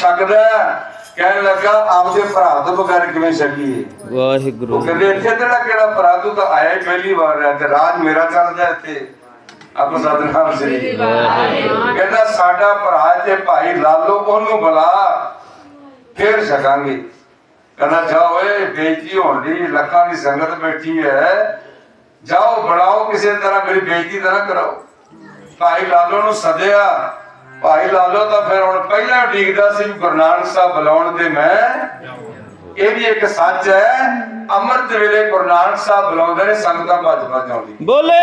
ਛਕਦਾ ਹੈ। ਕਹਿਣ ਲੱਗਾ ਆਪਦੇ ਭਰਾ ਤੋਂ ਬਗੈਰ ਕਿਵੇਂ ਛਕੀਏ ਵਾਹਿਗੁਰੂ। ਉਹ ਕਹਿੰਦੇ ਇੱਥੇ ਤੇਰਾ ਕਿਹੜਾ ਭਰਾ? ਤੂੰ ਤਾਂ ਆਇਆ ਹੀ ਪਹਿਲੀ ਵਾਰ ਹੈ ਤੇ ਰਾਜ ਮੇਰਾ ਚੱਲਦਾ ਇੱਥੇ। ਆਪੋ ਸਤਨਾਮ ਸ੍ਰੀ ਕਹਿੰਦਾ ਸਾਡਾ ਭਰਾ ਤੇ ਭਾਈ ਲਾਲੋ ਉਹਨੂੰ ਬੁਲਾ। ਫੇਰ ਛਕਾਂਗੇ। ਕਹਿੰਦਾ ਜਾਓ ਏ ਬੇਇੱਜ਼ਤੀ ਹੋਣ ਦੀ ਲੱਖਾਂ ਦੀ ਸੰਗਤ ਬੈਠੀ ਹੈ। ਜਾਓ ਬੁਲਾਓ ਕਿਸੇ ਤਰ੍ਹਾਂ ਮੇਰੀ ਬੇਇੱਜ਼ਤੀ ਤਾਂ ਨਾ ਕਰਾਓ। ਭਾਈ ਲਾਲੋ ਨੂੰ ਸੱਦਿਆ। ਭਾਈ ਲਾਲੋ ਤਾਂ ਫਿਰ ਹੁਣ ਪਹਿਲਾਂ ਉਡੀਕਦਾ ਸੀ ਵੀ ਗੁਰੂ ਨਾਨਕ ਸਾਹਿਬ ਬੁਲਾਉਣ ਤੇ ਮੈਂ। ਇਹ ਵੀ ਇੱਕ ਸੱਚ ਹੈ, ਅੰਮ੍ਰਿਤ ਵੇਲੇ ਗੁਰੂ ਨਾਨਕ ਸਾਹਿਬ ਬੁਲਾਉਂਦੇ ਨੇ, ਸੰਗਤਾਂ ਭੱਜ ਭੱਜ ਆਉਂਦੀ। ਬੋਲੇ!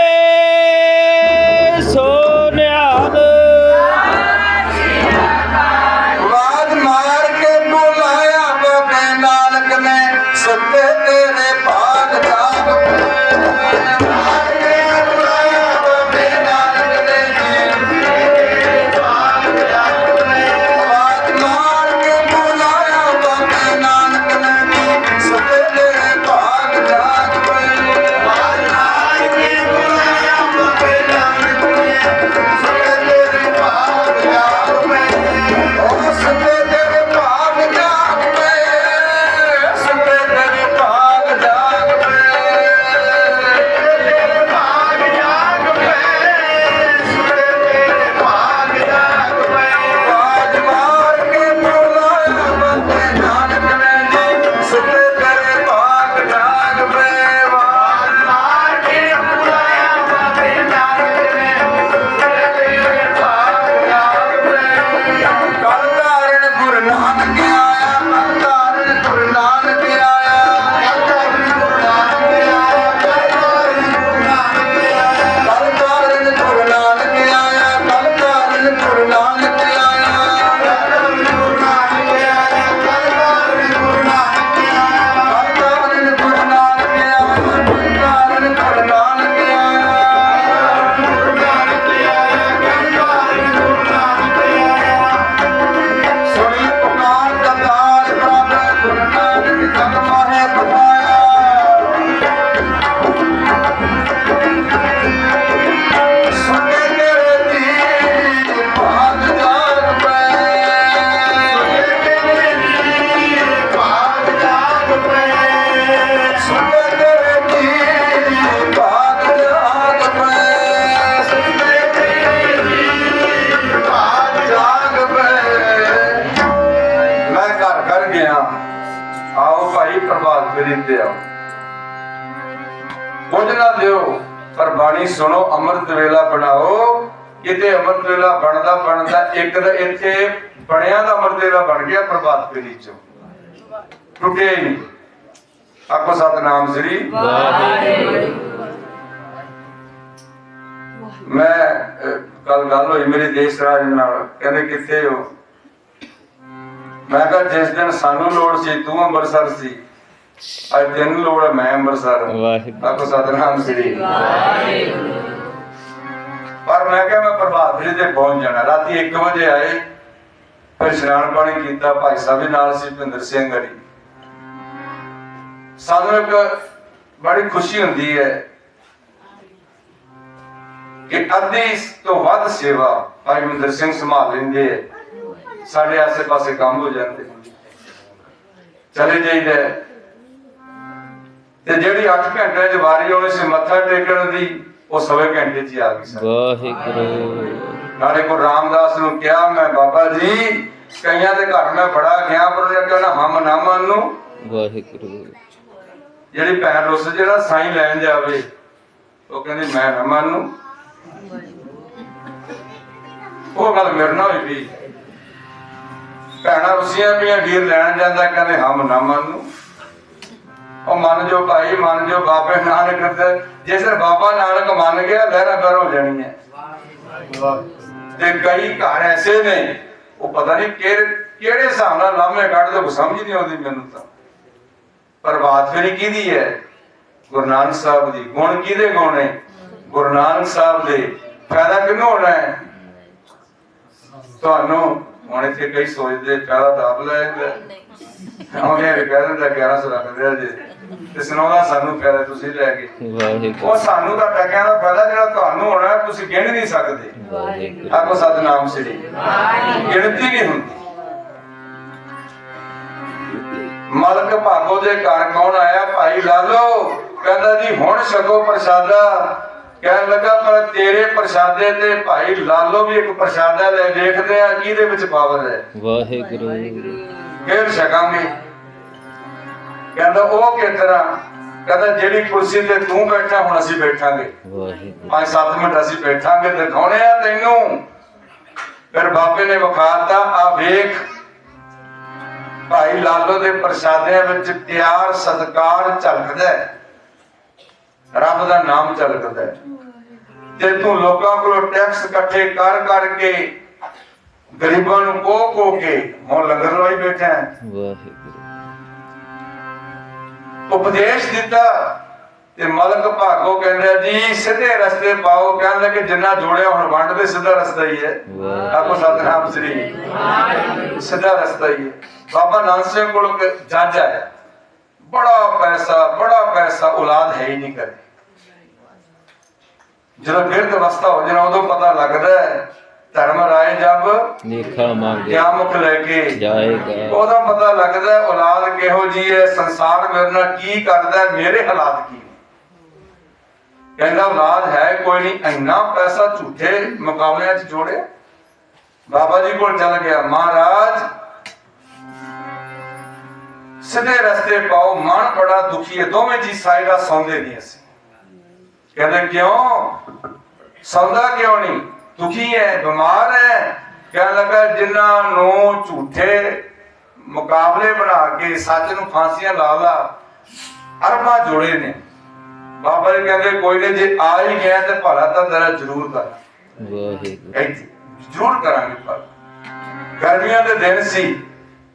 ਸੁਣੋ, ਅੰਮ੍ਰਿਤ ਵੇਲਾ ਬਣਾਓ। ਕਿਤੇ ਅੰਮ੍ਰਿਤ ਵੇਲਾ ਬਣਦਾ ਬਣਦਾ ਇੱਕ ਦਾ ਇੱਥੇ ਬਣਿਆ ਦਾ ਅੰਮ੍ਰਿਤ ਵੇਲਾ ਬਣ ਗਿਆ ਪ੍ਰਭਾਤ ਫੇਰੀ ਚੋਂ। ਟੁੱਟੇ ਨਹੀਂ। ਆਪੋ ਸਤਨਾਮ ਸ੍ਰੀ ਮੈਂ ਕੱਲ ਗੱਲ ਹੋਈ ਮੇਰੇ ਦੇਸ਼ ਰਾਜ ਨਾਲ। ਕਹਿੰਦੇ ਕਿੱਥੇ ਹੋ? ਮੈਂ ਕਿਹਾ ਜਿਸ ਦਿਨ ਸਾਨੂੰ ਲੋੜ ਸੀ, ਤੂੰ ਅੰਮ੍ਰਿਤਸਰ ਸੀ। ਅੱਜ ਤੈਨੂੰ ਲੋੜ ਹੈ ਮੈਂ ਅੰਮ੍ਰਿਤਸਰ। ਵਾਹਿਗੁਰੂ। ਆਪੋ ਸਤਨਾਮ ਸ੍ਰੀ। ਪਰ ਮੈਂ ਕਿਹਾ ਮੈਂ ਪ੍ਰਭਾਤ ਫੇਰੀ ਤੇ ਪਹੁੰਚ ਜਾਣਾ। ਰਾਤੀ 1 ਵਜੇ ਆਏ ਫਿਰ ਇਸ਼ਨਾਨ ਪਾਣੀ ਕੀਤਾ ਭਾਈ ਸਾਹਿਬ ਦੇ ਨਾਲ ਸੀ ਭਿੰਦਰ ਸਿੰਘ ਹਰੀ। ਸਾਨੂੰ ਇੱਕ ਬੜੀ ਖੁਸ਼ੀ ਹੁੰਦੀ ਹੈ ਕਿ ਅੱਧੀ ਤੋਂ ਵੱਧ ਸੇਵਾ ਭਾਈ ਮਹਿੰਦਰ ਸਿੰਘ ਸੰਭਾਲ ਲੈਂਦੇ ਹੈ। ਸਾਡੇ ਆਸੇ ਪਾਸੇ ਕੰਮ ਹੋ ਜਾਂਦੇ। ਚਲੇ ਜਾਈਦਾ ਹੈ। ਤੇ ਜਿਹੜੀ 8 ਘੰਟੇ ਦੀ ਵਾਰੀ ਆਉਣੀ ਸੀ ਮੱਥਾ ਟੇਕਣ ਦੀ ਉਹ ਸਵੇ ਘੰਟੇ 'ਚ ਆ ਗਈ ਸਰ ਵਾਹਿਗੁਰੂ। ਨਾਲੇ ਕੋ ਰਾਮਦਾਸ ਨੂੰ ਕਿਹਾ ਮੈਂ ਬਾਬਾ ਜੀ ਕਈਆਂ ਦੇ ਘਰ ਮੈਂ ਬੜਾ ਗਿਆ ਪਰ ਉਹਨੇ ਕਹਿੰਦਾ ਹਮ ਨਾ ਮੰਨ ਨੂੰ ਵਾਹਿਗੁਰੂ। ਜਿਹੜੀ ਭੈਣ ਰੁੱਸ ਜਿਹੜਾ ਸਾਈਂ ਲੈਣ ਜਾਵੇ ਉਹ ਕਹਿੰਦੀ ਮੈਂ ਨਾ ਮੰਨ ਉਹ ਗੱਲ ਮੇਰੇ ਨਾਲ ਹੋਈ ਵੀ ਭੈਣਾਂ ਰੁੱਸੀਆਂ ਪਈਆਂ ਵੀਰ ਲੈਣ ਜਾਂਦਾ ਕਹਿੰਦੇ ਹਮ ਨਾ ਮੰਨ ਉਹ ਮੰਨ ਜੋ ਭਾਈ ਮੰਨ ਜੋ ਬਾਬੇ ਨਾਨਕ ਦੇ ਜੇ ਸਿਰ ਬਾਬਾ ਨਾਨਕ ਮੰਨ ਗਿਆ ਲਹਿਰਾਂ ਪਰ ਹੋ ਜਾਣੀਆਂ। ਤੇ ਕਈ ਘਰ ਐਸੇ ਨੇ ਉਹ ਪਤਾ ਨਹੀਂ ਕਿਹੜੇ ਕਿਹੜੇ ਹਿਸਾਬ ਨਾਲ ਲਾਮੇ ਕੱਢਦੇ ਉਹ ਸਮਝ ਨਹੀਂ ਆਉਂਦੀ ਮੈਨੂੰ ਤਾਂ। ਪ੍ਰਭਾਤ ਫੇਰੀ ਕਿਹਦੀ ਹੈ? ਗੁਰੂ ਨਾਨਕ ਸਾਹਿਬ ਦੀ। ਗੁਣ ਕਿਹਦੇ ਗੁਣ ਹੈ ਗੁਰੂ ਨਾਨਕ ਸਾਹਿਬ ਦੇ। ਫਾਇਦਾ ਕਿਹਨੂੰ ਹੋਣਾ ਹੈ? ਤੁਹਾਨੂੰ। ਹੁਣ ਇੱਥੇ ਕਈ ਸੋਚਦੇ ਫਾਇਦਾ ਦਾਬ ਲੈਂਦੇ ਉਹਨੇ ਕਹਿ ਦਿੰਦਾ 1100 ਰੱਖ ਜੇ। ਤੇ ਸੁਣਾਉਂਦਾ ਸਾਨੂੰ ਫਾਇਦਾ ਤੁਸੀਂ ਲੈ ਕੇ। ਵਾਹਿਗੁਰੂ। ਉਹ ਸਾਨੂੰ ਤਾਂ ਟਕਿਆਂ ਦਾ ਫਾਇਦਾ ਜਿਹੜਾ ਤੁਹਾਨੂੰ ਹੋਣਾ ਤੁਸੀਂ ਗਿਣ ਨਹੀਂ ਸਕਦੇ। ਵਾਹਿਗੁਰੂ। ਆਖੋ ਸਤਨਾਮ ਸ੍ਰੀ। ਗਿਣਤੀ ਨਹੀਂ ਹੁੰਦੀ। ਮਲਕ ਭਾਗੋ ਦੇ ਘਰ ਕੌਣ ਆਇਆ? ਭਾਈ ਲਾਲੋ। ਕਹਿੰਦਾ ਜੀ ਹੁਣ ਛਕੋ ਪ੍ਰਸ਼ਾਦਾ। ਕਹਿਣ ਲੱਗਾ ਪਰ ਤੇਰੇ ਪ੍ਰਸ਼ਾਦੇ ਤੇ ਭਾਈ ਲਾਲੋ ਵੀ ਇੱਕ ਪ੍ਰਸ਼ਾਦਾ ਲੈ ਵੇਖਦੇ ਆ ਕਿਹਦੇ ਵਿੱਚ ਪਾਵਰ ਹੈ? ਵਾਹਿਗੁਰੂ। ਫੇਰ ਛਕਾਂਗੇ। ਕਹਿੰਦਾ ਉਹ ਕਿਸ ਤਰ੍ਹਾਂ ਕਹਿੰਦਾ ਜਿਹੜੀ ਕੁਰਸੀ ਤੇ ਤੂੰ ਬੈਠਾ ਹੁਣ ਅਸੀਂ ਬੈਠਾਂਗੇ। ਵਾਹਿਗੁਰੂ। ਪੰਜ ਸੱਤ ਮਿੰਟ ਅਸੀਂ ਬੈਠਾਂਗੇ ਦਿਖਾਉਣੇ ਆ ਤੈਨੂੰ। ਫਿਰ ਬਾਬੇ ਨੇ ਵਿਖਾਤਾ ਆ ਵੇਖ। ਭਾਈ ਲਾਲੋ ਦੇ ਪ੍ਰਸ਼ਾਦਿਆਂ ਵਿੱਚ ਪਿਆਰ ਸਤਕਾਰ ਝਲਕਦਾ ਹੈ। ਰੱਬ ਦਾ ਨਾਮ ਝਲਕਦਾ ਹੈ। ਤੇ ਤੂੰ ਲੋਕਾਂ ਕੋਲੋਂ ਟੈਕਸ ਇਕੱਠੇ ਕਰ ਕਰਕੇ ਗਰੀਬਾਂ ਨੂੰ ਕੋ ਕੋ ਕੇ ਹੁਣ ਲੰਗਰ ਲਵਾਈ ਬੈਠਾ ਹੈ। ਵਾਹਿਗੁਰੂ। ਉਪਦੇਸ਼ ਦਿੱਤਾ ਤੇ ਮਲਕ ਭਾਗੋ ਕਹਿੰਦਾ ਜੀ ਸਿੱਧੇ ਰਸਤੇ ਪਾਓ ਕਹਿਣ ਲੱਗੇ ਜਿੰਨਾ ਜੋੜਿਆ ਹੁਣ ਵੰਡ ਦੇ ਸਿੱਧਾ ਰਸਤਾ ਹੀ ਹੈ। ਆਪੋ ਸਤਨਾਮ ਸ੍ਰੀ। ਸਿੱਧਾ ਰਸਤਾ ਹੀ ਹੈ। ਬਾਬਾ ਨਾਨਕ ਸਿੰਘ ਕੋਲ ਜੱਜ ਆਇਆ। ਬੜਾ ਪੈਸਾ ਬੜਾ ਪੈਸਾ ਔਲਾਦ ਹੈ ਹੀ ਨਹੀਂ ਕਰੇ ਜਦੋਂ ਬਿਰਧ ਅਵਸਥਾ ਹੋ ਜਾਣਾ ਉਦੋਂ ਪਤਾ ਲੱਗਦਾ ਹੈ ਧਰਮ ਰਾਏ ਜਬ ਲੇਖਾ ਮੰਗੇ ਕਿਆ ਮੁਖ ਲੈ ਕੇ? ਜਾਏਗਾ। ਉਹਦਾ ਪਤਾ ਲੱਗਦਾ ਔਲਾਦ ਕਿਹੋ ਜੀ ਹੈ ਸੰਸਾਰ ਮੇਰੇ ਨਾਲ ਕੀ ਕਰਦਾ ਮੇਰੇ ਹਾਲਾਤ ਕੀ ਕਹਿੰਦਾ ਔਲਾਦ ਹੈ ਕੋਈ ਨਹੀਂ ਇੰਨਾ ਪੈਸਾ ਝੂਠੇ ਮੁਕਾਬਲਿਆਂ 'ਚ ਜੋੜਿਆ। ਬਾਬਾ ਜੀ ਕੋਲ ਚਲ ਗਿਆ ਮਹਾਰਾਜ ਸਿੱਧੇ ਰਸਤੇ ਪਾਓ ਮਨ ਬੜਾ ਦੁਖੀ ਹੈ ਦੋਵੇਂ ਜੀ ਸਾਈਡਾ ਸੌਂਦੇ ਨਹੀਂ ਅਸੀਂ। ਕਹਿੰਦੇ ਕਿਉਂ? ਸੌਂਦਾ ਕਿਉਂ ਨਹੀਂ? ਦੁਖੀ ਹੈ ਬਿਮਾਰ ਹੈ ਕਹਿਣ ਲੱਗਾ ਜਿਨ੍ਹਾਂ ਨੂੰ ਝੂਠੇ ਮੁਕਾਬਲੇ ਬਣਾ ਕੇ ਸੱਚ ਨੂੰ ਫਾਂਸੀਆਂ ਲਾ ਲਾ ਅਰਬਾਂ ਜੋੜੇ ਨੇ। ਬਾਬਾ ਜੀ ਕਹਿੰਦੇ ਕੋਈ ਨੇ ਜੇ ਆ ਹੀ ਗਿਆ ਤੇ ਭਲਾ ਤਾਂ ਤੇਰਾ ਜ਼ਰੂਰ ਕਰ। ਵਾਹਿਗੁਰੂ। ਜ਼ਰੂਰ ਕਰਾਂਗੇ ਪਰ ਗਰਮੀਆਂ ਦੇ ਦਿਨ ਸੀ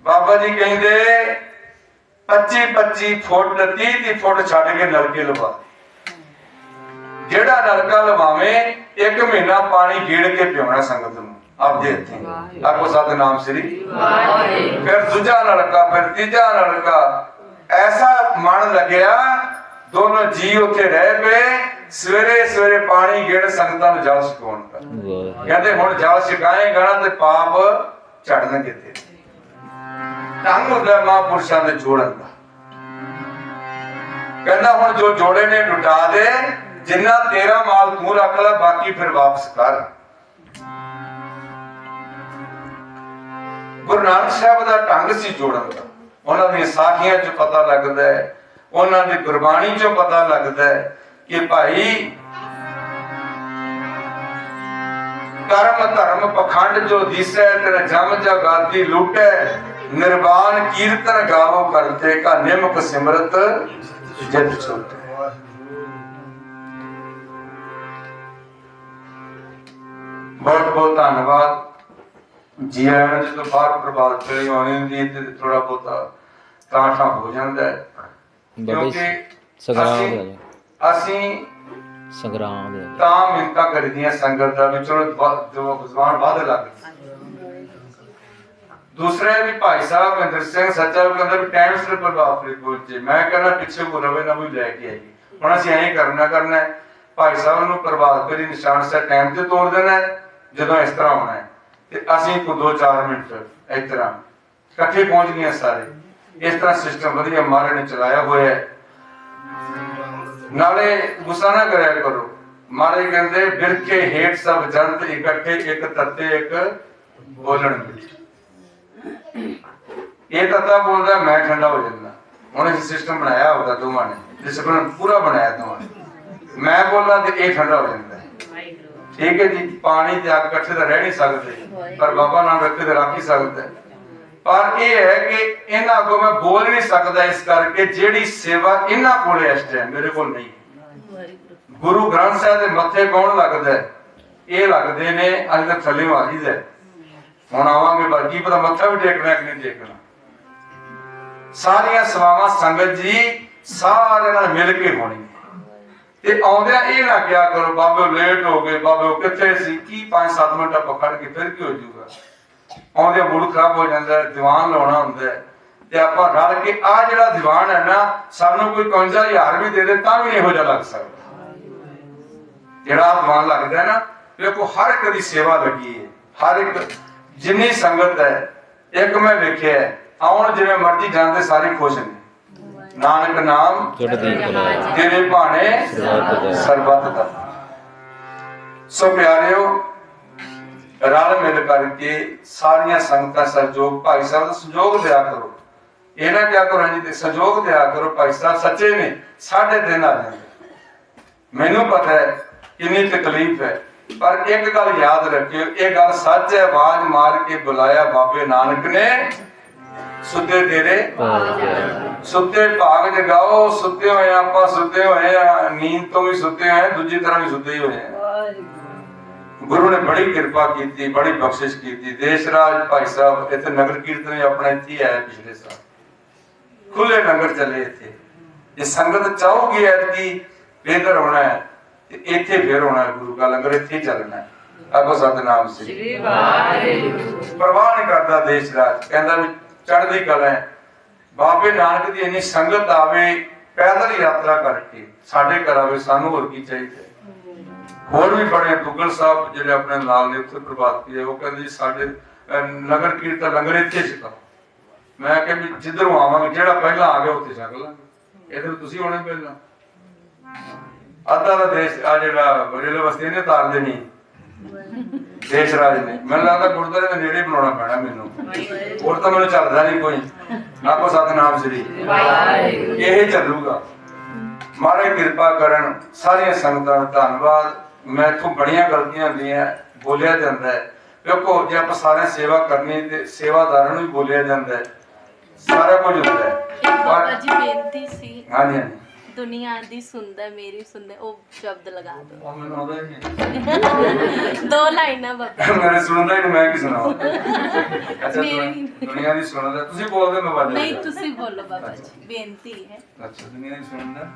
ਬਾਬਾ ਜੀ ਕਹਿੰਦੇ 25 25 ਫੁੱਟ 30 30 ਫੁੱਟ ਛੱਡ ਕੇ ਨਲਕੇ ਲਵਾ। ਜਿਹੜਾ ਨਲਕਾ ਲਵਾਵੇਂ ਇੱਕ ਮਹੀਨਾ ਪਾਣੀ ਗੇੜ ਕੇ ਪਿਉਣਾ ਸੰਗਤ ਨੂੰ। ਆਪਦੇ ਹੱਥੀਂ। ਆਖੋ ਸਤਨਾਮ ਸ੍ਰੀ। ਫਿਰ ਦੂਜਾ ਨਲਕਾ ਫਿਰ ਤੀਜਾ ਨਲਕਾ। ਐਸਾ ਮਨ ਲੱਗਿਆ ਦੋਨੋਂ ਜੀ ਉੱਥੇ ਰਹਿ ਪਏ। ਸਵੇਰੇ ਸਵੇਰੇ ਪਾਣੀ ਗੇੜ ਸੰਗਤਾਂ ਨੂੰ ਜਲ ਛਕਾਉਣ ਦਾ। ਕਹਿੰਦੇ ਹੁਣ ਜਲ ਛਕਾਏਗਾ ਨਾ ਤੇ ਪਾਪ ਚੜਨਗੇ ਤੇ ਤੰਗ ਹੁੰਦਾ ਮਹਾਂਪੁਰਸ਼ਾਂ ਦੇ ਜੋੜਨ ਦਾ। ਕਹਿੰਦਾ ਹੁਣ ਜੋ ਜੋੜੇ ਨੇ ਲੁਟਾ ਦੇ ਜਿੰਨਾ ਤੇਰਾ ਮਾਲ ਤੂੰ ਰੱਖ ਲੈ, ਬਾਕੀ ਫਿਰ ਵਾਪਸ ਕਰ। ਗੁਰੂ ਨਾਨਕ ਸਾਹਿਬ ਦਾ ਢੰਗ ਸੀ ਜੋੜਨ ਦਾ। ਉਹਨਾਂ ਦੀਆਂ ਸਾਖੀਆਂ 'ਚ ਪਤਾ ਲੱਗਦਾ ਹੈ, ਉਹਨਾਂ ਦੀ ਗੁਰਬਾਣੀ 'ਚੋਂ ਪਤਾ ਲੱਗਦਾ ਹੈ ਕਿ ਭਾਈ ਕਰਮ ਧਰਮ ਪਖੰਡ ਜੋ ਦਿਸੈ, ਤੇਰਾ ਜਮ ਜਗਾਦੀ ਲੁਟੈ, ਨਿਰਵਾਣ ਕੀਰਤਨ ਗਾਵੋ ਕਰਤੇ ਕਾ ਨਿਮਕ ਸਿਮਰਤ ਜਿਤ ਛੋਟੇ। ਬਹੁਤ ਬਹੁਤ ਧੰਨਵਾਦ। ਜੀ ਆਇਆਂ ਜਦੋਂ ਬਾਹਰ ਪ੍ਰਭਾਤ ਫੇਰੀ ਆਉਣੀ ਹੁੰਦੀ ਹੈ ਤੇ ਥੋੜਾ ਬਹੁਤਾ ਕਾਠਾ ਹੋ ਜਾਂਦਾ ਹੈ। ਕਿਉਂਕਿ ਸੰਗਰਾਮ ਅਸੀਂ- ਦੇ ਆ ਅਸੀਂ ਸੰਗਰਾਮ ਦੇ ਆ ਤਾਂ ਮਿੰਤਾ ਕਰਦੀਆਂ ਸੰਗਤ ਦਾ ਵੀ ਚਲੋ ਜ਼ਬਾਨ ਵੱਧ ਲੱਗ ਦੂਸਰੇ ਵੀ ਭਾਈ ਸਾਹਿਬ ਮਹਿੰਦਰ ਸਿੰਘ ਸੱਚਾ ਵੀ ਕਹਿੰਦਾ ਵੀ ਟਾਈਮ ਸਿਰ ਪ੍ਰਭਾਵ ਫਰੀਦਕੋਟ ਚ ਮੈਂ ਕਹਿੰਦਾ ਪਿੱਛੇ ਕੋ ਰਵੇ ਨਾ ਵੀ ਲੈ ਕੇ ਆਈ ਹੁਣ ਅਸੀਂ ਐਂ ਕਰਨਾ ਕਰਨਾ ਹੈ ਭਾਈ ਸਾਹਿਬ ਨੂੰ ਪ੍ਰਭਾਤ ਫੇਰੀ ਨਿਸ਼ਾਨ ਸੇ ਟਾਈਮ ਤੇ ਤੋੜ ਦੇਣਾ ਹੈ। ਜਦੋਂ ਇਸ ਤਰ੍ਹਾਂ ਹੋਣਾ ਹੈ, ਤੇ ਅਸੀਂ ਕੋ 2-4 ਮਿੰਟ ਇਸ ਤਰ੍ਹਾਂ ਇਕੱਠੇ ਪਹੁੰਚ ਗਏ ਸਾਰੇ। ਇਸ ਤਰ੍ਹਾਂ ਸਿਸਟਮ ਵਧੀਆ ਮਾਰੇ ਨੇ ਚਲਾਇਆ ਹੋਇਆ ਹੈ। ਨਾਲੇ ਗੁੱਸਾ ਨਾ ਕਰਿਆ ਕਰੋ। ਮਾਰੇ ਕਹਿੰਦੇ ਬਿਰਕੇ ਹੇਠ ਸਭ ਜੰਤ ਇਕੱਠੇ ਇੱਕ ਤੱਤੇ ਇੱਕ ਬੋਲਣ ਇਹ ਤੱਤਾ ਬੋਲਦਾ, ਮੈਂ ਠੰਡਾ ਹੋ ਜਾਂਦਾ। ਹੁਣ ਇਹ ਸਿਸਟਮ ਬਣਾਇਆ ਹੋਦਾ ਦੋਵਾਂ ਨੇ। ਡਿਸਪਲਿਨ ਪੂਰਾ ਬਣਾਇਆ ਦੋਵਾਂ ਨੇ। ਮੈਂ ਬੋਲਾਂ ਤੇ ਇਹ ਠੰਡਾ ਹੋ ਜਾਂਦਾ। ਠੀਕ ਹੈ ਜੀ, ਪਾਣੀ ਤੇ ਅੱਗ ਇਕੱਠੇ ਤਾਂ ਰਹਿ ਨਹੀਂ ਸਕਦੇ, ਪਰ ਬਾਬਾ ਨਾਮ ਰੱਖੇ ਤੇ ਰੱਖ ਹੀ ਸਕਦਾ। ਪਰ ਇਹ ਹੈ ਕਿ ਇਹਨਾਂ ਅੱਗੋਂ ਮੈਂ ਬੋਲ ਨਹੀਂ ਸਕਦਾ ਇਸ ਕਰਕੇ ਜਿਹੜੀ ਸੇਵਾ ਇਹਨਾਂ ਕੋਲੇ ਇਸ ਟਾਈਮ ਮੇਰੇ ਕੋਲ ਨਹੀਂ ਗੁਰੂ ਗ੍ਰੰਥ ਸਾਹਿਬ ਦੇ ਮੱਥੇ ਕੌਣ ਲੱਗਦਾ ਇਹ ਲੱਗਦੇ ਨੇ, ਅੱਜ ਤੱਕ ਥੱਲੇ ਮਾਰੀਦਾ ਹੈ। ਹੁਣ ਆਵਾਂਗੇ ਬਾਕੀ ਪਤਾ ਮੱਥਾ ਵੀ ਟੇਕਣਾ ਕਿ ਨਹੀਂ ਟੇਕਣਾ। ਸਾਰੀਆਂ ਸੇਵਾਵਾਂ ਸੰਗਤ ਜੀ ਸਾਰਿਆਂ ਨਾਲ ਮਿਲ ਕੇ ਹੋਣੀ ਤੇ ਆਉਂਦਿਆਂ ਇਹ ਨਾ ਕਿਹਾ ਕਰੋ ਬਾਬੇ ਲੇਟ ਹੋ ਗਏ ਬਾਬੇ ਕਿੱਥੇ ਸੀ? ਕੀ 5-7 ਮਿੰਟ ਆਪਾਂ ਕੇ ਫਿਰ ਕੀ ਹੋ ਜਾਊਗਾ? ਆਉਂਦੇ ਮੂਡ ਖਰਾਬ ਹੋ ਜਾਂਦਾ ਹੈ, ਦੀਵਾਨ ਲਾਉਣਾ ਹੁੰਦਾ ਹੈ। ਤੇ ਆਪਾਂ ਰਲ ਕੇ ਆ ਜਿਹੜਾ ਦੀਵਾਨ ਹੈ ਨਾ ਸਾਨੂੰ ਕੋਈ 51000 ਵੀ ਦੇ ਦੇ ਤਾਂ ਵੀ ਨਹੀਂ ਇਹੋ ਜਿਹਾ ਲੱਗ ਸਕਦਾ। ਜਿਹੜਾ ਆਹ ਦੀਵਾਨ ਲੱਗਦਾ ਹੈ ਨਾ ਵੇਖੋ ਹਰ ਇੱਕ ਦੀ ਸੇਵਾ ਲੱਗੀ ਹੈ। ਹਰ ਇੱਕ ਜਿੰਨੀ ਸੰਗਤ ਹੈ ਇੱਕ ਮੈਂ ਵੇਖਿਆ ਆਉਣ ਜਿਵੇਂ ਮਰਜ਼ੀ ਜਾਂਦੇ ਸਾਰੇ ਖੁਸ਼ ਨੇ। ਨਾਨਕ ਨਾਮ ਚੜ੍ਹਦੀ ਕਲਾ ਭਾਣੇ ਸਰਬੱਤ ਦਾ। ਸੋ ਪਿਆਰਿਓ ਰਲ ਮਿਲ ਕਰਕੇ ਸਾਰੀਆਂ ਸੰਗਤਾਂ ਸਹਿਯੋਗ ਭਾਈ ਸਾਹਿਬ ਦਾ ਸਹਿਯੋਗ ਦਿਆ ਕਰੋ। ਇਹ ਨਾ ਕਿਆ ਕਰੋ ਜੀ ਤੇ ਸਹਿਯੋਗ ਦਿਆ ਕਰੋ ਭਾਈ ਸਾਹਿਬ ਸੱਚੇ ਨੇ ਸਾਡੇ ਦਿਨ ਆ ਜਾਂਦੇ ਮੈਨੂੰ ਪਤਾ ਹੈ ਕਿੰਨੀ ਤਕਲੀਫ ਹੈ ਪਰ ਇੱਕ ਗੱਲ ਯਾਦ ਰੱਖਿਓ ਇਹ ਗੱਲ ਸੱਚ ਹੈ ਆਵਾਜ਼ ਮਾਰ ਕੇ ਬੁਲਾਇਆ ਬਾਬੇ ਨਾਨਕ ਨੇ। ਸੁੱਤੇ ਤੇਰੇ ਸੁੱਤੇ ਭਾਗ ਜਗਾਓ। ਸੁੱਤੇ ਹੋਏ ਆਪਾਂ ਸੁੱਤੇ ਹੋਏ ਆ। ਨੀਂਦ ਤੋਂ ਵੀ ਸੁੱਤੇ ਹੋਏ ਦੂਜੀ ਤਰ੍ਹਾਂ ਵੀ ਸੁੱਤੇ ਹੋਏ ਆ। ਗੁਰੂ ਨੇ ਬੜੀ ਕਿਰਪਾ ਕੀਤੀ ਬੜੀ ਬਖਸ਼ਿਸ਼ ਕੀਤੀ। ਦੇਸ਼ ਰਾਜ ਭਾਈ ਸਾਹਿਬ ਇੱਥੇ ਨਗਰ ਕੀਰਤਨ ਵੀ ਆਪਣਾ ਇੱਥੇ ਆਇਆ ਪਿਛਲੇ ਸਾਲ। ਖੁੱਲੇ ਲੰਗਰ ਚੱਲੇ ਇੱਥੇ। ਜੇ ਸੰਗਤ ਚਾਹੂਗੀ ਐਤਕੀ ਬੇਦਰ ਹੋਣਾ ਹੈ ਤੇ ਇੱਥੇ ਫੇਰ ਹੋਣਾ ਗੁਰੂ ਦਾ ਲੰਗਰ ਇੱਥੇ ਚੱਲਣਾ ਹੈ। ਆਗੋ ਸਤਨਾਮ ਸ੍ਰੀ ਪਰਵਾਹ ਨਹੀਂ ਕਰਦਾ ਦੇਸ਼ ਰਾਜ। ਕਹਿੰਦਾ ਵੀ ਚੜ੍ਹਦੀ ਕਲਾ ਹੈ। ਬਾਬੇ ਨਾਨਕ ਦੀ ਇੰਨੀ ਸੰਗਤ ਆਵੇ, ਪੈਦਲ ਯਾਤਰਾ ਕਰਕੇ ਸਾਡੇ ਘਰ ਸਾਨੂੰ ਹੋਰ ਕੀ ਚਾਹੀਦਾ ਹੋਰ ਵੀ ਬੜੇ ਦੁੱਗਲ ਸਾਹਿਬ ਜਿਹੜੇ ਆਪਣੇ ਨਾਲ ਨੇ ਉੱਥੇ ਪ੍ਰਭਾਤ ਕੀ ਉਹ ਕਹਿੰਦੇ ਸਾਡੇ ਨਗਰ ਕੀਰਤਨ ਲੰਗਰ ਇੱਥੇ ਛਕਾ। ਮੈਂ ਕਿਹਾ ਵੀ ਜਿੱਧਰੋਂ ਆਵਾਂਗੇ, ਜਿਹੜਾ ਪਹਿਲਾਂ ਆ ਗਿਆ, ਉੱਥੇ ਛਕ ਲਾਂਗੇ। ਇਧਰ ਤੁਸੀਂ ਹੋਣੇ ਪਹਿਲਾਂ। ਅੱਧਾ ਦਾ ਦੇਸ਼, ਆ ਜਿਹੜਾ ਰੇਲ ਵਸਤੇ ਨੇ, ਤਾਰ ਦੇਣੀ। ਦੇਸ਼ ਰਾਜ ਨੇ? ਮੈਨੂੰ ਲੱਗਦਾ ਗੁਰਦੁਆਰੇ ਦੇ ਨੇੜੇ ਬਣਾਉਣਾ ਪੈਣਾ ਮੈਨੂੰ। ਹੋਰ ਤਾਂ ਮੈਨੂੰ ਚੱਲਦਾ ਨਹੀਂ ਕੋਈ। ਨਾ ਕੋ ਸਤਨਾਮ ਸ੍ਰੀ। ਇਹ ਚੱਲੂਗਾ। ਮਹਾਰਾਜ ਕਿਰਪਾ ਕਰਨ ਸਾਰੀਆਂ ਸੰਗਤਾਂ ਦਾ ਧੰਨਵਾਦ। ਮੈਂ ਇਥੋਂ ਬੜੀਆਂ ਗਲਤੀਆਂ ਹੁੰਦੀਆਂ ਬੋਲਿਆ ਜਾਂਦਾ ਹੈ। ਕਿਉਂਕਿ ਜੇ ਆਪਾਂ ਸਾਰੇ ਸੇਵਾ ਕਰਨੀ ਤੇ ਸੇਵਾਦਾਰਾਂ ਨੂੰ ਵੀ ਬੋਲਿਆ ਜਾਂਦਾ ਹੈ। ਸਾਰਾ ਕੁਝ ਹੁੰਦਾ ਹੈ। ਪਰ ਜੀ ਬੇਨਤੀ ਸੀ। ਹਾਂਜੀ ਹਾਂਜੀ। ਦੁਨੀਆ ਦੀ ਸੁਣਦਾ ਮੇਰੀ ਸੁਣਦਾ ਉਹ ਸ਼ਬਦ ਲਗਾ ਦਿਓ ਉਹ ਮੈਨੂੰ ਆਉਂਦਾ ਹੀ ਨਹੀਂ। ਦੋ ਲਾਈਨਾਂ ਬਾਬਾ। ਮੇਰੇ ਸੁਣਦਾ ਹੀ ਨਹੀਂ ਮੈਂ ਕੀ ਸੁਣਾਵਾਂ? ਅੱਛਾ ਮੇਰੀ- ਦੁਨੀਆ- ਦੁਨੀਆ ਦੀ ਸੁਣਦਾ ਤੁਸੀਂ ਬੋਲਦੇ ਮੈਂ ਵੱਜ ਨਹੀਂ ਤੁਸੀਂ ਬੋਲੋ ਬਾਬਾ ਜੀ ਬੇਨਤੀ ਹੈ। ਅੱਛਾ ਦੁਨੀਆ ਦੀ ਸੁਣਦਾ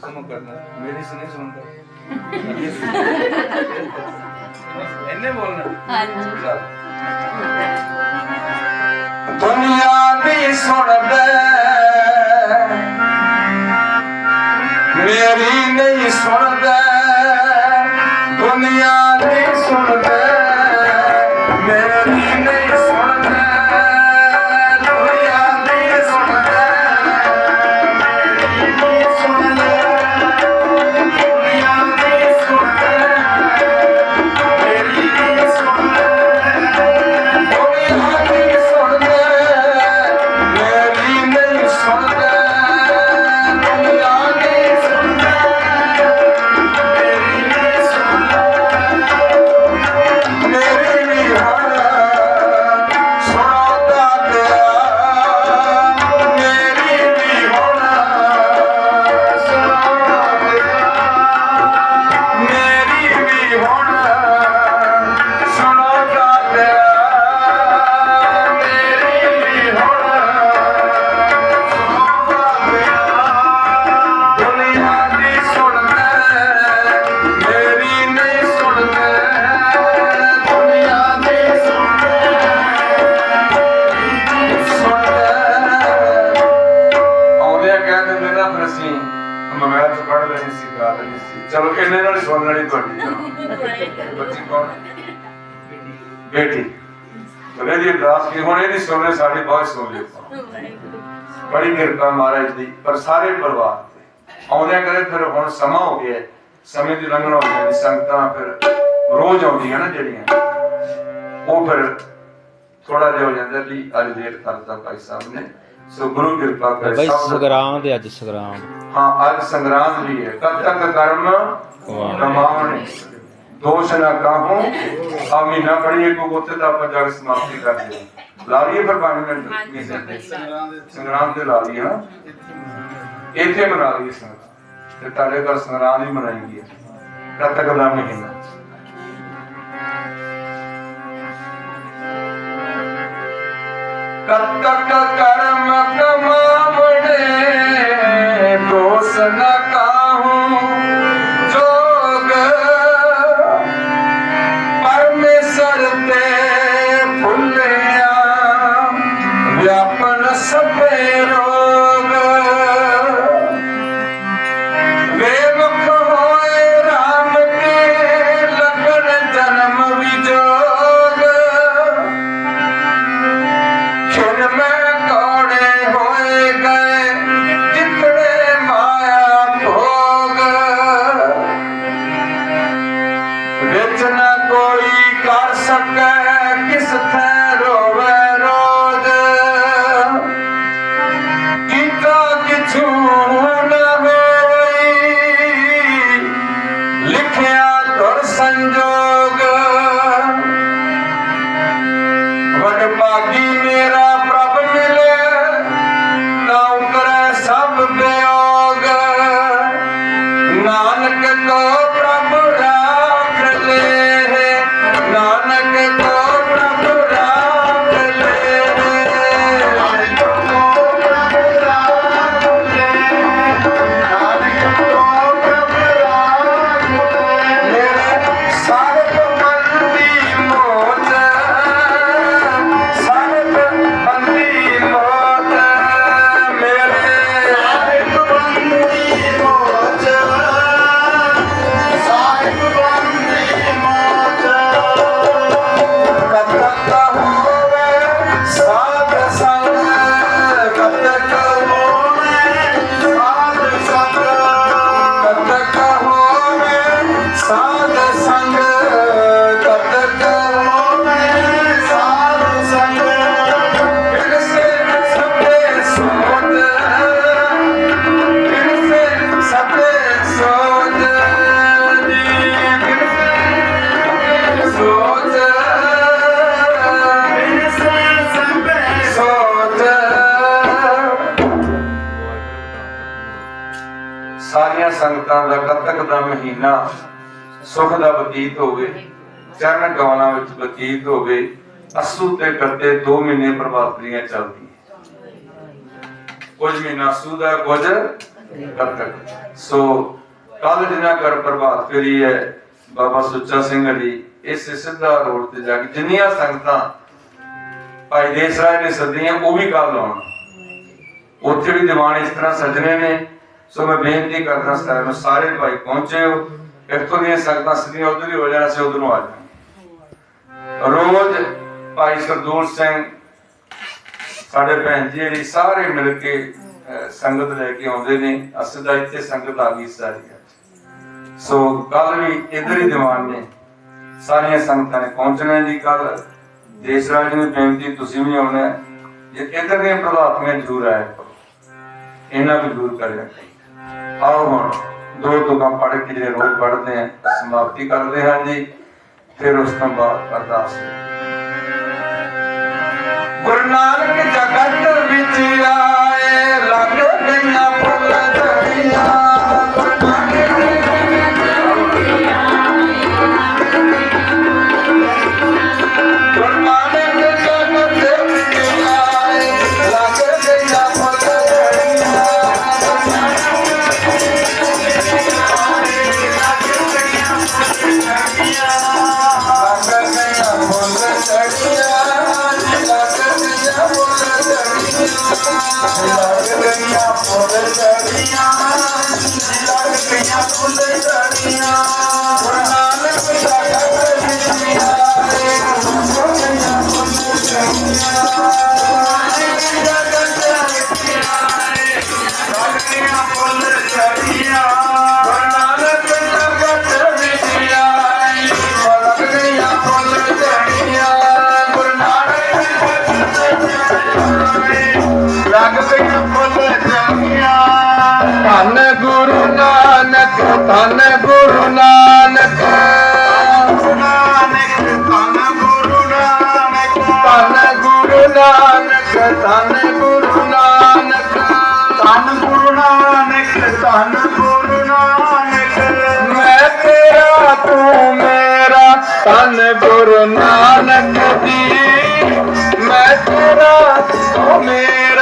ਸਮਝ ਕਰਨਾ ਮੇਰੀ ਸੁਣੀ ਸੁਣਦਾ। ਇੰਨੇ ਬੋਲਣਾ। ਹਾਂਜੀ। ਦੁਨੀਆ ਦੀ ਸੁਣਦਾ। ਮੇਰੀ ਨਹੀਂ ਸੁਣਦਾ ਦੁਨੀਆ ਦੀ ਸੁਣਦਾ ਅਰਦਾਸ ਕੀ ਹੁਣ ਇਹ ਨਹੀਂ ਸੁਣ ਰਹੇ ਸਾਡੀ ਬਹੁਤ ਸੁਣ ਲਿਓ। ਬੜੀ ਕਿਰਪਾ ਮਹਾਰਾਜ ਦੀ ਪਰ ਸਾਰੇ ਪਰਿਵਾਰ ਤੇ। ਆਉਂਦਿਆਂ ਕਰੇ ਫਿਰ ਹੁਣ ਸਮਾਂ ਹੋ ਗਿਆ ਸਮੇਂ ਦੀ ਲੰਘਣਾ ਹੋ ਜਾਂਦੀ ਸੰਗਤਾਂ ਫਿਰ ਰੋਜ਼ ਆਉਂਦੀਆਂ ਨਾ ਜਿਹੜੀਆਂ। ਉਹ ਫਿਰ ਥੋੜਾ ਜਿਹਾ ਹੋ ਜਾਂਦਾ ਵੀ ਅੱਜ ਲੇਟ ਕਰਤਾ ਭਾਈ ਸਾਹਿਬ ਨੇ। ਸੋ ਗੁਰੂ ਕਿਰਪਾ ਕਰੇ ਬਾਈ ਸੰਗਰਾਮ ਦੇ ਅੱਜ ਸੰਗਰਾਮ ਹਾਂ ਅੱਜ ਸੰਗਰਾਂਦ ਵੀ ਹੈ। ਕਦ ਤੱਕ ਕਰਮ? ਕਮਾਉਣ। ਦੋਸ਼ ਨਾ ਕਾਹੂ ਆ ਮਹੀਨਾ ਪੜੀਏ ਕੋ ਉੱਥੇ ਤਾਂ ਆਪਾਂ ਜਾ ਕੇ ਸਮਾਪਤੀ ਕਰਦੇ ਹਾਂ। ਲਾ ਲਈਏ ਫਿਰ 5 ਮਿੰਟ ਸੰਗਰਾਮ ਤੇ ਲਾ ਲਈਏ ਇੱਥੇ ਮਨਾ ਲਈਏ ਸੰਗਰਾਮ ਤੇ ਤੁਹਾਡੇ ਘਰ ਸੰਗਰਾਮ ਹੀ। ਮਨਾਏਗੀ ਕਦ ਤੱਕ ਦਾ ਮਹੀਨਾ। ਕਦ ਤੱਕ ਕਰਮ ਸੁਖ ਦਾ ਬਤੀਤ ਹੋਵੇ, ਚਰਨ ਕਮਲਾਂ ਵਿੱਚ ਬਤੀਤ ਹੋਵੇ, ਅਸੂ ਤੇ ਕਰਦੇ 2 ਮਹੀਨੇ ਪ੍ਰਭਾਤਰੀਆਂ ਚੱਲਦੀਆਂ। ਕੁਝ ਮਹੀਨਾ ਅਸੂ ਦਾ, ਕੁਝ ਸੋ ਕੱਲ ਜਿਨਾ ਕਰ ਪ੍ਰਭਾਤ ਫੇਰੀ ਹੈ, ਬਾਬਾ ਸੁੱਚਾ ਸਿੰਘ ਅਲੀ, ਇਸ ਸਿੱਧਾ ਰੋਡ ਤੇ ਜਾ ਕੇ ਜਿੰਨੀਆਂ ਸੰਗਤਾਂ ਭਾਈ ਦੇਸ ਰਾਏ ਨੇ ਸੱਦੀਆਂ, ਉਹ ਵੀ ਕੱਲ ਲਾਉਣ ਉੱਥੇ ਵੀ ਦੀਵਾਨ ਇਸ ਤਰ੍ਹਾਂ ਸਜਣੇ ਨੇ। ਸੋ ਮੈਂ ਬੇਨਤੀ ਕਰਦਾ ਸਾਰਿਆਂ ਨੂੰ ਸਾਰੇ ਭਾਈ ਪਹੁੰਚੇ ਹੋ। ਇੱਥੋਂ ਦੀਆਂ ਸੰਗਤਾਂ ਸਿੱਧੀਆਂ ਉਧਰ ਹੀ ਹੋ ਜਾਣਾ ਸੀ ਉਧਰ ਨੂੰ ਆ ਜਾਣਾ ਰੋਜ਼ ਭਾਈ ਸਰਦੂਲ ਸਿੰਘ, ਸਾਡੇ ਭੈਣ ਜੀ ਜਿਹੜੀ ਸਾਰੇ ਮਿਲ ਕੇ ਸੰਗਤ ਲੈ ਕੇ ਆਉਂਦੇ ਨੇ ਅਸਲ ਦਾ ਇੱਥੇ ਸੰਗਤ ਆ ਗਈ ਸਾਰੀ ਸੋ ਕੱਲ ਵੀ ਇਧਰ ਹੀ ਦੀਵਾਨ ਨੇ। ਸਾਰੀਆਂ ਸੰਗਤਾਂ ਨੇ ਪਹੁੰਚਣਾ ਜੀ ਕੱਲ ਦੇਸ਼ ਰਾਜ ਨੂੰ ਬੇਨਤੀ, ਤੁਸੀਂ ਵੀ ਆਉਣਾ ਜੇ ਇਧਰ ਦੀਆਂ ਪ੍ਰਭਾਤੀਆਂ ਜ਼ਰੂਰ ਆਇਆ ਇਹਨਾਂ ਨੂੰ ਦੂਰ ਕਰਿਆ ਕਰੋ। ਆਓ ਹੁਣ। ਦੋ ਤੁਕਾਂ ਪੜ੍ਹ ਕੇ ਜਿਹੜੇ ਰੋਜ਼ ਪੜ੍ਹਦੇ ਆ, ਸਮਾਪਤੀ ਕਰਦੇ ਹਾਂ ਜੀ, ਫਿਰ ਉਸ ਤੋਂ ਬਾਅਦ ਅਰਦਾਸ। ਗੁਰੂ ਨਾਨਕ ਜਗਤ ਧੰਨ ਗੁਰੂ ਨਾਨਕ। ਧੰਨ ਗੁਰੂ ਨਾਨਕ ਧੰਨ ਗੁਰੂ ਨਾਨਕ। ਧੰਨ ਗੁਰੂ ਨਾਨਕ ਧੰਨ ਗੁਰੂ ਨਾਨਕ। ਮੈਂ ਤੇਰਾ ਤੂੰ ਮੇਰਾ। ਧੰਨ ਗੁਰੂ ਨਾਨਕ ਜੀ। ਮੈਂ ਤੇਰਾ ਤੂੰ ਮੇਰਾ।